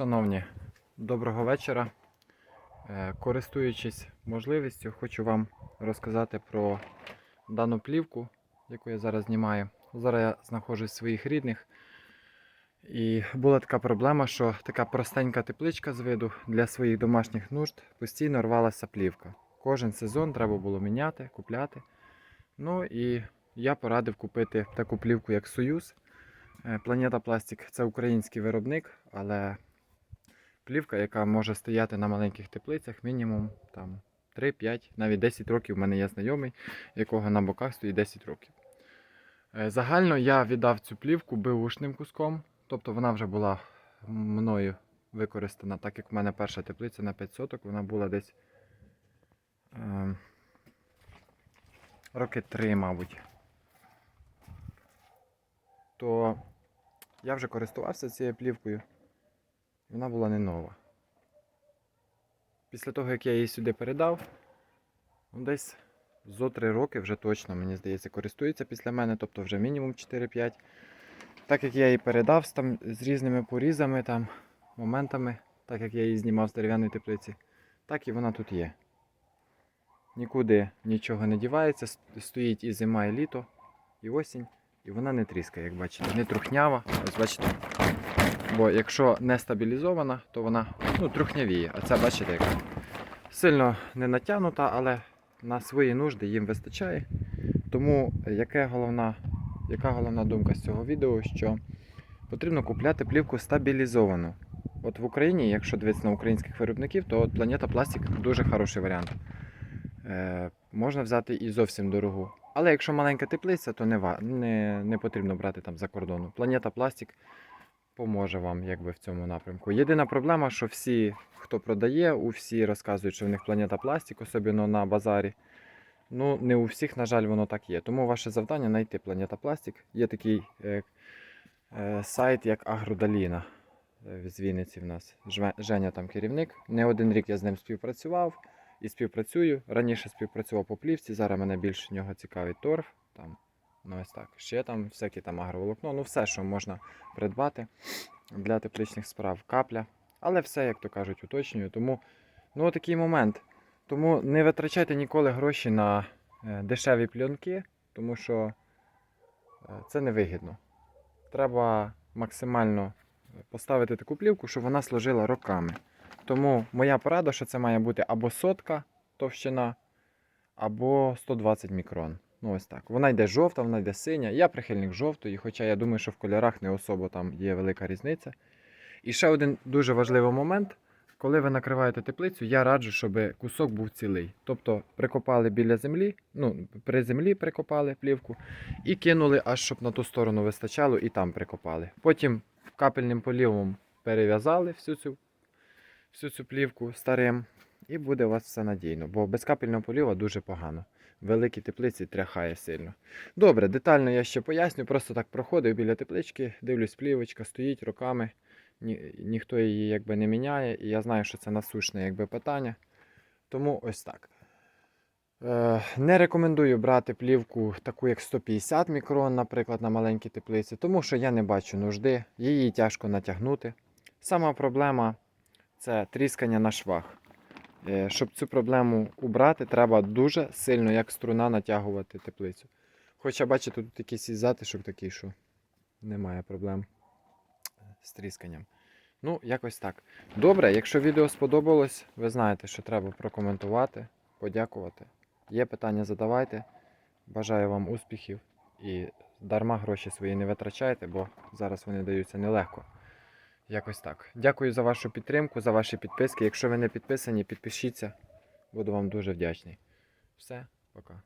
Шановні, доброго вечора. Е, Користуючись можливістю, хочу вам розказати про дану плівку, яку я зараз знімаю. Зараз я знаходжусь в своїх рідних. І була така проблема, що така простенька тепличка з виду для своїх домашніх нужд постійно рвалася плівка. Кожен сезон треба було міняти, купляти. Ну і я порадив купити таку плівку, як Союз. Е, Планета Пластик це український виробник, але плівка, яка може стояти на маленьких теплицях, мінімум там 3-5, навіть 10 років. У мене є знайомий, якого на боках стоїть 10 років. Е, Загально я віддав цю плівку беушним куском, тобто вона вже була мною використана, так як в мене перша теплиця на 5 соток, вона була десь е, роки 3, мабуть. То я вже користувався цією плівкою. Вона була не нова. Після того, як я її сюди передав, ну, десь зо 3 роки вже точно, мені здається, користується після мене, тобто вже мінімум 4-5. Так як я її передав там, з різними порізами, там, моментами, так як я її знімав з дерев'яної теплиці, так і вона тут є. Нікуди нічого не дівається, стоїть і зима, і літо, і осінь. І вона не тріскає, як бачите, не трухнява. Ось бачите. Бо якщо не стабілізована, то вона ну, трухнявіє. А ця, бачите, яка сильно не натягнута, але на свої нужди їм вистачає. Тому яке головна, яка головна думка з цього відео, що потрібно купляти плівку стабілізовану. От в Україні, якщо дивитися на українських виробників, то Планета Пластик дуже хороший варіант. Е, можна взяти і зовсім дорогу. Але якщо маленька теплиця, то не, не, не потрібно брати там за кордону. Планета Пластик поможе вам якби в цьому напрямку. Єдина проблема, що всі, хто продає, у всі розказують, що в них планета пластик, особливо на базарі. Ну, не у всіх, на жаль, воно так є. Тому ваше завдання знайти планета пластик. Є такий е, е, сайт, як Агродаліна е, з Вінниці в нас. Женя там керівник. Не один рік я з ним співпрацював і співпрацюю. Раніше співпрацював по плівці, зараз мене більше нього цікавить торф. Там, ну ось так. Ще там всякі там агроволокно, ну все, що можна придбати для тепличних справ. Капля. Але все, як то кажуть, уточнюю. Тому ну, такий момент. Тому не витрачайте ніколи гроші на е, дешеві пленки, тому що е, це невигідно. Треба максимально поставити таку плівку, щоб вона служила роками. Тому моя порада, що це має бути або сотка товщина, або 120 мікрон. Ну ось так. Вона йде жовта, вона йде синя. Я прихильник жовтої, хоча я думаю, що в кольорах не особо там є велика різниця. І ще один дуже важливий момент. Коли ви накриваєте теплицю, я раджу, щоб кусок був цілий. Тобто прикопали біля землі, ну, при землі прикопали плівку і кинули аж щоб на ту сторону вистачало, і там прикопали. Потім капельним полівом перев'язали всю цю, всю цю плівку старим, і буде у вас все надійно. Бо без капельного поліва дуже погано. Великі теплиці тряхає сильно. Добре, детально я ще поясню. Просто так проходив біля теплички, дивлюсь, плівочка стоїть роками ні, ніхто її якби не міняє, і я знаю, що це насущне якби, питання. Тому ось так. Е, не рекомендую брати плівку таку, як 150 мікрон, наприклад, на маленькій теплиці, тому що я не бачу нужди, її тяжко натягнути. Сама проблема це тріскання на швах. Е, щоб цю проблему убрати, треба дуже сильно, як струна, натягувати теплицю. Хоча, бачите, тут якийсь затишок такий, що немає проблем з трісканням. Ну, якось так. Добре, якщо відео сподобалось, ви знаєте, що треба прокоментувати, подякувати. Є питання, задавайте. Бажаю вам успіхів і дарма гроші свої не витрачайте, бо зараз вони даються нелегко. Якось так. Дякую за вашу підтримку, за ваші підписки. Якщо ви не підписані, підпишіться. Буду вам дуже вдячний. Все, пока.